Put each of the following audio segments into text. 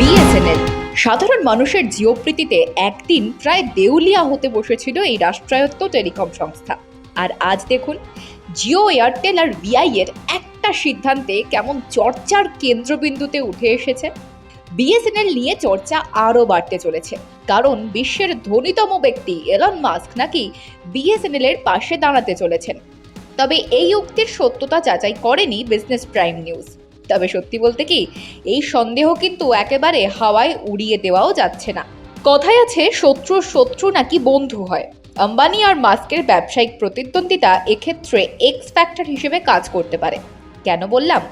BSNL. সাধারণ মানুষের জিওপ্রীতিতে একদিন প্রায় দেউলিয়া হতে বসেছিল এই রাষ্ট্রায়ত্ত টেলিকম সংস্থা। আর আজ দেখুন, জিও এয়ারটেল আর ভিআই এর একটা সিদ্ধান্তে কেমন চর্চার কেন্দ্রবিন্দুতে উঠে এসেছে। বিএসএনএল নিয়ে চর্চা আরও বাড়তে চলেছে। কারণ বিশ্বের ধনীতম ব্যক্তি এলন মাস্ক নাকি বিএসএনএল এর পাশে দাঁড়াতে চলেছেন। তবে এই উক্তির সত্যতা যাচাই করেনি বিজনেস প্রাইম নিউজ তবে সত্যি বলতে কি, এই সন্দেহ কিন্তু একেবারে হাওয়ায় উড়িয়ে দেওয়াও যাচ্ছে না। কথায় আছে, শত্রুর শত্রু নাকি বন্ধু হয়। আম্বানি আর মাস্কের ব্যবসায়িক প্রতিদ্বন্দ্বিতা এক্ষেত্রে এক্স ফ্যাক্টর হিসেবে কাজ করতে পারে। কেন বললাম?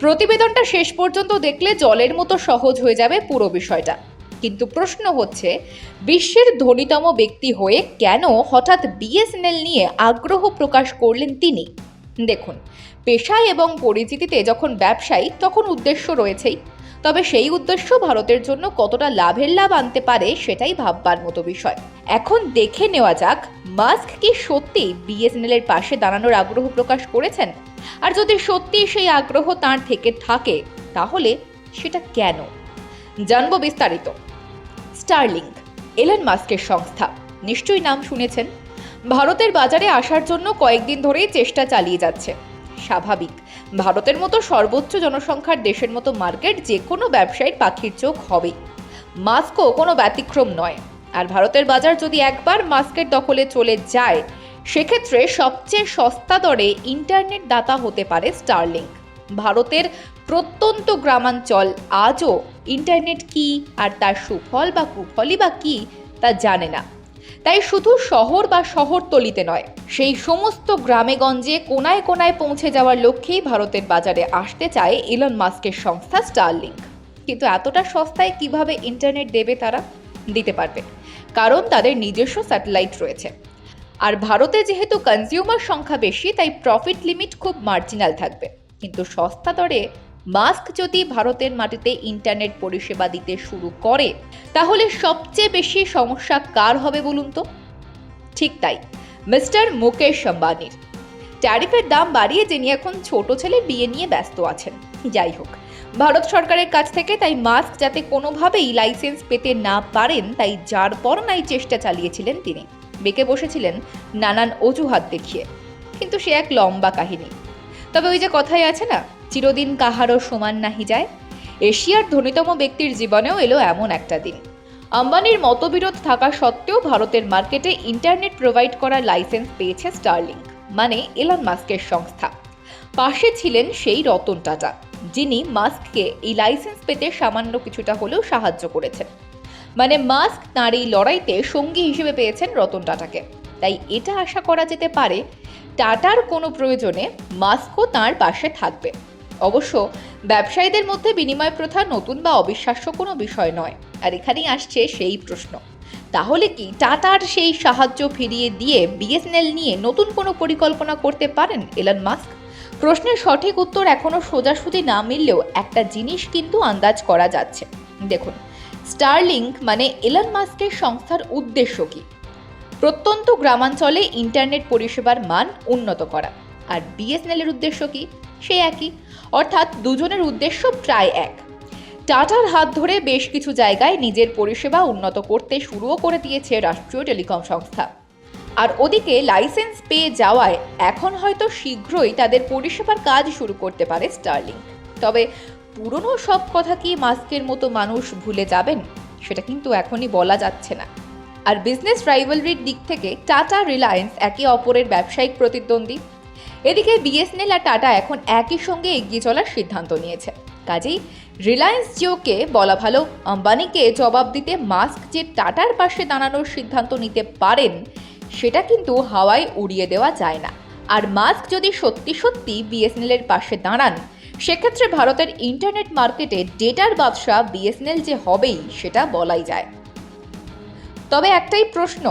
প্রতিবেদনটা শেষ পর্যন্ত দেখলে জলের মতো সহজ হয়ে যাবে পুরো বিষয়টা। কিন্তু প্রশ্ন হচ্ছে, বিশ্বের ধনীতম ব্যক্তি হয়ে কেন হঠাৎ বিএসএনএল নিয়ে আগ্রহ প্রকাশ করলেন তিনি? দেখুন পেশায় এবং পরিচিতিতে যখন ব্যবসায়ী, তখন উদ্দেশ্য রয়েছেই। তবে সেই উদ্দেশ্য ভারতের জন্য কতটা লাভের লাভ আনতে পারে সেটাই ভাববার মতো বিষয়। এখন দেখে নেওয়া যাক, মাস্ক কি সত্যি বিএসএনএল এর পাশে দাঁড়ানোর আগ্রহ প্রকাশ করেছেন? আর যদি সত্যি সেই আগ্রহ তার থেকে থাকে, তাহলে সেটা কেন? জানব বিস্তারিত। স্টারলিংক, এলন মাস্কের সংস্থা, নিশ্চয়ই নাম শুনেছেন? ভারতের বাজারে আসার জন্য কয়েকদিন ধরেই চেষ্টা চালিয়ে যাচ্ছে। স্বাভাবিক। ভারতের মতো সর্বোচ্চ জনসংখ্যার দেশের মতো মার্কেট যে কোনো ব্যবসায়ীর পাখির চোখ হবেই মাস্কও কোনো ব্যতিক্রম নয়। আর ভারতের বাজার যদি একবার মাস্কের দখলে চলে যায়, সেক্ষেত্রে সবচেয়ে সস্তা দরে ইন্টারনেট দাতা হতে পারে স্টারলিংক। ভারতের প্রত্যন্ত গ্রামাঞ্চল আজও ইন্টারনেট কি আর তার সুফল বা কুফলই বা কি তা জানে না। তাই শুধু শহর বা শহরতলিতে নয়, সেই সমস্ত গ্রামেগঞ্জে কোনায় কোনায় পৌঁছে যাওয়ার লক্ষ্যেই ভারতের বাজারে আসতে চায় ইলন মাস্কের সংস্থা স্টারলিংক কিন্তু এতটা সস্তায় কীভাবে ইন্টারনেট দেবে তারা? দিতে পারবে। কারণ তাদের নিজস্ব স্যাটেলাইট রয়েছে। আর ভারতে যেহেতু কনজিউমার সংখ্যা বেশি, তাই প্রফিট লিমিট খুব মার্জিনাল থাকবে। কিন্তু সস্তা দরে মাস্ক যদি ভারতের মাটিতে ইন্টারনেট পরিষেবা দিতে শুরু করে, তাহলে সবচেয়ে বেশি সমস্যা কার হবে বলুন তো? ঠিক তাই, মিস্টার মুকেশ আম্বানির ট্যারিফের দাম বাড়িয়ে যিনি এখন ছোট ছেলে বিয়ে নিয়ে ব্যস্ত আছেন। যাই হোক, ভারত সরকারের কাছ থেকে তাই মাস্ক যাতে কোনোভাবেই লাইসেন্স পেতে না পারেন, তাই যার পর নাই চেষ্টা চালিয়েছিলেন তিনি। বেঁকে বসেছিলেন নানান অজুহাত দেখিয়ে। কিন্তু সে এক লম্বা কাহিনী। তবে ওই যে কথাই আছে না চিরদিন কাহারও সমান নাহি যায়। এশিয়ার ধনীতম ব্যক্তির জীবনেও এলো এমন একটা দিন। আম্বানির মতবিরোধ থাকা সত্ত্বেও ভারতের মার্কেটে ইন্টারনেট প্রোভাইড করার লাইসেন্স পেয়েছে স্টারলিংক মানে এলন মাস্কের সংস্থা। পাশে ছিলেন সেই রতন টাটা, যিনি মাস্ককে এই লাইসেন্স পেতে সামান্য কিছুটা হলেও সাহায্য করেছেন। মানে মাস্ক তাঁর এই লড়াইতে সঙ্গী হিসেবে পেয়েছেন রতন টাটাকে। তাই এটা আশা করা যেতে পারে, টাটার কোনো প্রয়োজনে মাস্কও তাঁর পাশে থাকবে। অবশ্য ব্যবসায়ীদের মধ্যে বিনিময় প্রথা নতুন বা অবিশ্বাস্য কোনো বিষয় নয়। আর এখানেই আসছে সেই প্রশ্ন। তাহলে কি টাটার সেই সাহায্য ফিরিয়ে দিয়ে বিএসএনএল নিয়ে নতুন কোনো পরিকল্পনা করতে পারেন এলন মাস্ক? প্রশ্নের সঠিক উত্তর এখনও সোজাসুজি না মিললেও একটা জিনিস কিন্তু আন্দাজ করা যাচ্ছে। দেখুন, স্টারলিংক মানে এলন মাস্কের সংস্থার উদ্দেশ্য কী? প্রত্যন্ত গ্রামাঞ্চলে ইন্টারনেট পরিষেবার মান উন্নত করা। আর বিএসএনএল এর উদ্দেশ্য কি? সে একই। অর্থাৎ দুজনের উদ্দেশ্য প্রায় এক। টাটার হাত ধরে বেশ কিছু জায়গায় নিজের পরিষেবা উন্নত করতে শুরুও করে দিয়েছে রাষ্ট্রীয় টেলিকম সংস্থা। আর ওদিকে লাইসেন্স পেয়ে যাওয়ায় এখন হয়তো শীঘ্রই তাদের পরিষেবার কাজ শুরু করতে পারে স্টারলিংক তবে পুরনো সব কথা কি মাস্কের মতো মানুষ ভুলে যাবেন, সেটা কিন্তু এখনই বলা যাচ্ছে না। আর বিজনেস রাইভালরির দিক থেকে টাটা রিলায়েন্স একে অপরের ব্যবসায়িক প্রতিদ্বন্দ্বী। এদিকে বিএসএনএল আর টাটা এখন একই সঙ্গে এগিয়ে চলার সিদ্ধান্ত নিয়েছে। কাজেই রিলায়েন্স জিওকে বলা ভালো, আম্বানিকে জবাব দিতে মাস্ক যে টাটার পাশে দাঁড়ানোর সিদ্ধান্ত নিতে পারেন, সেটা কিন্তু হাওয়ায় উড়িয়ে দেওয়া যায় না। আর মাস্ক যদি সত্যি সত্যি বিএসএনএল এর পাশে দাঁড়ান, সেক্ষেত্রে ভারতের ইন্টারনেট মার্কেটে ডেটার বাদশা বিএসএনএল যে হবেই, সেটা বলাই যায়। তবে একটাই প্রশ্ন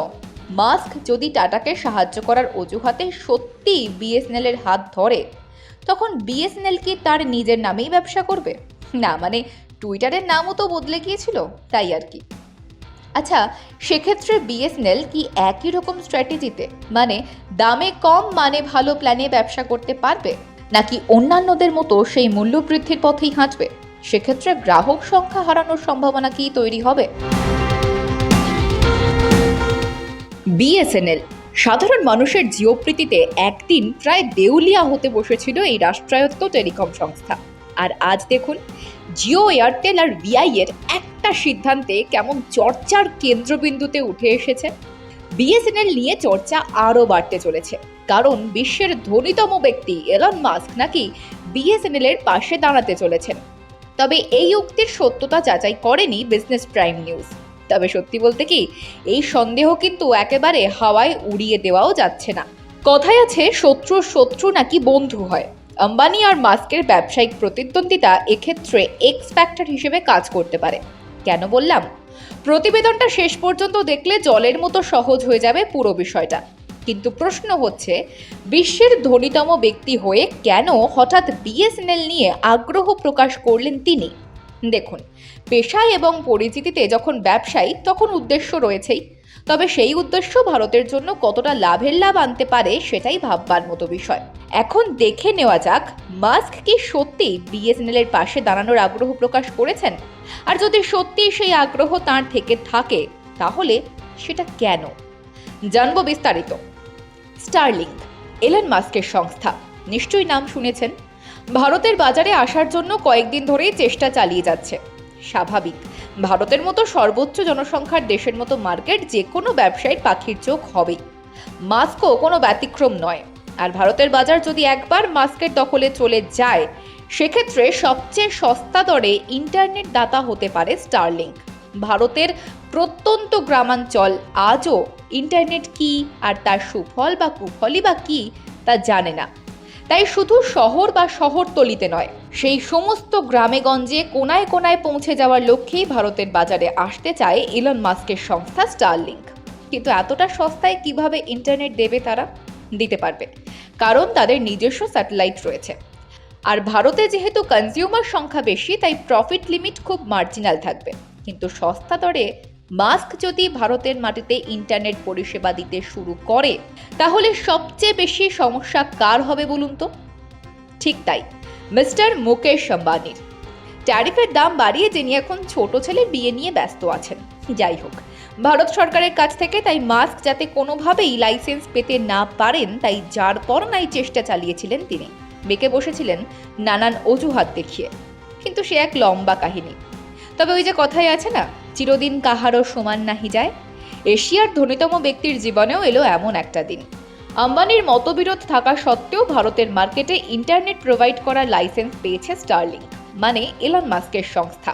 মাস্ক যদি টাটাকে সাহায্য করার অজুহাতে সত্যি বিএসএনএল এর হাত ধরে, তখন বিএসএনএল কি তার নিজের নামেই ব্যবসা করবে? না মানে টুইটারের নামও তো বদলে গিয়েছিল, তাই আর কি। আচ্ছা সেক্ষেত্রে বিএসএনএল কি একই রকম স্ট্র্যাটেজিতে মানে দামে কম মানে ভালো প্ল্যানে ব্যবসা করতে পারবে? নাকি অন্যান্যদের মতো সেই মূল্য বৃদ্ধির পথেই হাঁটবে? সেক্ষেত্রে গ্রাহক সংখ্যা হারানোর সম্ভাবনা কি তৈরি হবে? বিএসএনএল। সাধারণ মানুষের জিওপ্রীতিতে একদিন প্রায় দেউলিয়া হতে বসেছিল এই রাষ্ট্রায়ত্ত টেলিকম সংস্থা। আর আজ দেখুন, জিও এয়ারটেল আর ভিআই এর একটা সিদ্ধান্তে কেমন চর্চার কেন্দ্রবিন্দুতে উঠে এসেছে। বিএসএনএল নিয়ে চর্চা আরও বাড়তে চলেছে। কারণ বিশ্বের ধনীতম ব্যক্তি এলন মাস্ক নাকি বিএসএনএল এর পাশে দাঁড়াতে চলেছেন। তবে এই উক্তির সত্যতা যাচাই করেনি বিজনেস প্রাইম নিউজ। তবে সত্যি বলতে কি, এই সন্দেহ কিন্তু একেবারে হাওয়ায় উড়িয়ে দেওয়াও যাচ্ছে না। কথায় আছে, শত্রু শত্রু নাকি বন্ধু হয়। আম্বানি আর মাস্কের ব্যবসায়িক প্রতিদ্বন্দ্বিতা এক্ষেত্রে এক্স ফ্যাক্টর হিসেবে কাজ করতে পারে। কেন বললাম? প্রতিবেদনটা শেষ পর্যন্ত দেখলে জলের মতো সহজ হয়ে যাবে পুরো বিষয়টা। কিন্তু প্রশ্ন হচ্ছে, বিশ্বের ধনীতম ব্যক্তি হয়ে কেন হঠাৎ বিএসএনএল নিয়ে আগ্রহ প্রকাশ করলেন তিনি? দেখুন, পেশায় এবং পরিচিতিতে যখন ব্যবসায়ী, তখন উদ্দেশ্য রয়েছেই। তবে সেই উদ্দেশ্য ভারতের জন্য কতটা লাভের লাভ আনতে পারে সেটাই ভাববার মতো বিষয়। এখন দেখে নেওয়া যাক, মাস্ক কি সত্যি বিএসএনএল এর পাশে দাঁড়ানোর আগ্রহ প্রকাশ করেছেন? আর যদি সত্যি সেই আগ্রহ তার থেকে থাকে, তাহলে সেটা কেন? জানব বিস্তারিত। স্টারলিংক, এলন মাস্কের সংস্থা। নিশ্চয়ই নাম শুনেছেন? ভারতের বাজারে আসার জন্য কয়েকদিন ধরেই চেষ্টা চালিয়ে যাচ্ছে। স্বাভাবিক। ভারতের মতো সর্বোচ্চ জনসংখ্যার দেশের মতো মার্কেট যে কোনো ব্যবসায়ীর পাখির চোখ হবেই। মাস্কও কোনো ব্যতিক্রম নয়। আর ভারতের বাজার যদি একবার মাস্কের দখলে চলে যায়, সেক্ষেত্রে সবচেয়ে সস্তা দরে ইন্টারনেট দাতা হতে পারে স্টারলিংক। ভারতের প্রত্যন্ত গ্রামাঞ্চল আজও ইন্টারনেট কি আর তার সুফল বা কুফলই বা কি তা জানে না। তাই শুধু শহর বা শহরতলিতে নয়, সেই সমস্ত গ্রামে গঞ্জে কোনায় কোনায় পৌঁছে যাওয়ার লক্ষ্যেই ভারতের বাজারে আসতে চায় ইলন মাস্কের সংস্থা স্টারলিংক কিন্তু এতটা সস্তায় কীভাবে ইন্টারনেট দেবে তারা? দিতে পারবে, কারণ তাদের নিজস্ব স্যাটেলাইট রয়েছে। আর ভারতে যেহেতু কনজিউমার সংখ্যা বেশি, তাই প্রফিট লিমিট খুব মার্জিনাল থাকবে। কিন্তু সস্তা দরে মাস্ক যদি ভারতের মাটিতে ইন্টারনেট পরিষেবা দিতে শুরু করে, তাহলে সবচেয়ে বেশি সমস্যা কার হবে বলুন তো? ঠিক তাই, মিস্টার মুকেশ আম্বানির। ট্যারিফের দাম বাড়িয়ে যিনি এখন ছোট ছেলে বিয়ে নিয়ে ব্যস্ত আছেন। যাই হোক, ভারত সরকারের কাছ থেকে তাই মাস্ক যাতে কোনোভাবেই লাইসেন্স পেতে না পারেন, তাই যার পর নাই চেষ্টা চালিয়েছিলেন তিনি। বেঁকে বসেছিলেন নানান অজুহাত দেখিয়ে। কিন্তু সে এক লম্বা কাহিনী। তবে ওই যে কথাই আছে না চিরদিন কাহারও সমান নাহি যায়। এশিয়ার ধনীতম ব্যক্তির জীবনেও এলো এমন একটা দিন। আম্বানির মতবিরোধ থাকা সত্ত্বেও ভারতের মার্কেটে ইন্টারনেট প্রোভাইড করার লাইসেন্স পেয়েছে স্টারলিং মানে এলন মাস্কের সংস্থা।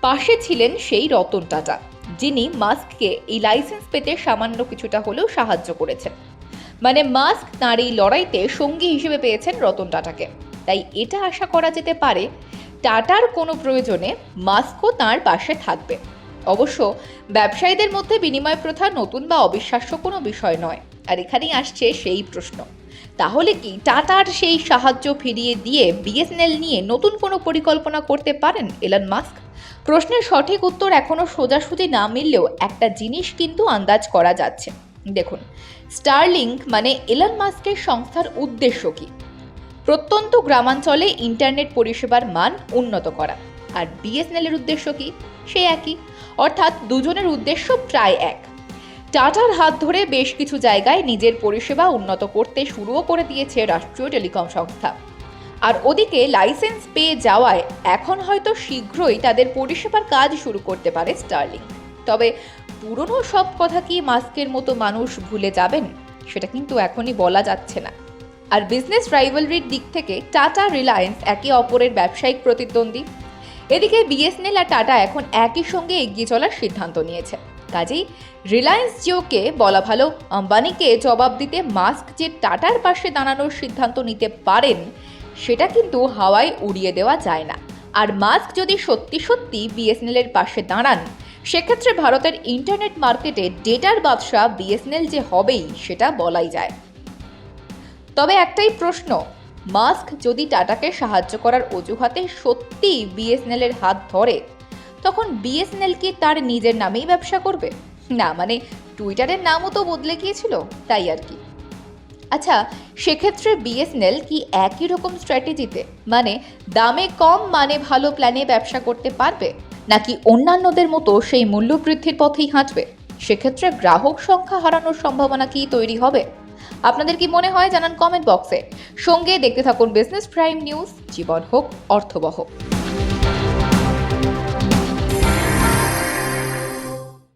পাশে ছিলেন সেই রতন টাটা, যিনি মাস্ককে এই লাইসেন্স পেতে সামান্য কিছুটা হলেও সাহায্য করেছেন। মানে মাস্ক তাঁর এই লড়াইতে সঙ্গী হিসেবে পেয়েছেন রতন টাটাকে। তাই এটা আশা করা যেতে পারে, টাটার কোনো প্রয়োজনে মাস্কও তাঁর পাশে থাকবে। অবশ্য ব্যবসায়ীদের মধ্যে বিনিময় প্রথা নতুন বা অবিশ্বাস্য কোনো বিষয় নয়। আর এখানেই আসছে সেই প্রশ্ন। তাহলে কি টাটার সেই সাহায্য ফিরিয়ে দিয়ে বিএসএনএল নিয়ে নতুন কোনো পরিকল্পনা করতে পারেন এলন মাস্ক? প্রশ্নের সঠিক উত্তর এখনও সোজাসুজি না মিললেও একটা জিনিস কিন্তু আন্দাজ করা যাচ্ছে। দেখুন, স্টারলিংক মানে এলন মাস্কের সংস্থার উদ্দেশ্য কী? প্রত্যন্ত গ্রামাঞ্চলে ইন্টারনেট পরিষেবার মান উন্নত করা। আর বিএসএনএল এর উদ্দেশ্য কি? সে একই। অর্থাৎ দুজনের উদ্দেশ্য প্রায় এক। টাটার হাত ধরে বেশ কিছু জায়গায় নিজের পরিষেবা উন্নত করতে শুরুও করে দিয়েছে রাষ্ট্রীয় টেলিকম সংস্থা। আর ওদিকে লাইসেন্স পেয়ে যাওয়ায় এখন হয়তো শীঘ্রই তাদের পরিষেবার কাজ শুরু করতে পারে স্টার্লিং। তবে পুরনো সব কথা কি মাস্কের মতো মানুষ ভুলে যাবেন? সেটা কিন্তু এখনই বলা যাচ্ছে না। আর বিজনেস রাইভালরির দিক থেকে টাটা রিলায়েন্স একে অপরের ব্যবসায়িক প্রতিদ্বন্দ্বী। এদিকে বিএসএনএল আর টাটা এখন একই সঙ্গে এগিয়ে চলার সিদ্ধান্ত নিয়েছে। কাজেই রিলায়েন্স জিওকে বলা ভালো, আম্বানিকে জবাব দিতে মাস্ক যে টাটার পাশে দাঁড়ানোর সিদ্ধান্ত নিতে পারেন, সেটা কিন্তু হাওয়ায় উড়িয়ে দেওয়া যায় না। আর মাস্ক যদি সত্যি সত্যি বিএসএনএল এর পাশে দাঁড়ান, সেক্ষেত্রে ভারতের ইন্টারনেট মার্কেটে ডেটার বাদশা বিএসএনএল যে হবেই, সেটা বলাই যায়। তবে একটাই প্রশ্ন মাস্ক যদি টাটাকে সাহায্য করার অজুহাতে সত্যি বিএসএনএল এর হাত ধরে, তখন বিএসএনএল কি তার নিজের নামেই ব্যবসা করবে? না মানে টুইটারের নামও তো বদলে গিয়েছিল, তাই আর কি। আচ্ছা সেক্ষেত্রে বিএসএনএল কি একই রকম স্ট্র্যাটেজিতে মানে দামে কম মানে ভালো প্ল্যানে ব্যবসা করতে পারবে? নাকি অন্যান্যদের মতো সেই মূল্য বৃদ্ধির পথেই হাঁটবে? সেক্ষেত্রে গ্রাহক সংখ্যা হারানোর সম্ভাবনা কি তৈরি হবে? আপনাদের কি মনে হয় জানান কমেন্ট বক্সে। সঙ্গে দেখতে থাকুন বিজনেস প্রাইম নিউজ, জীবন হোক, অর্থবহ।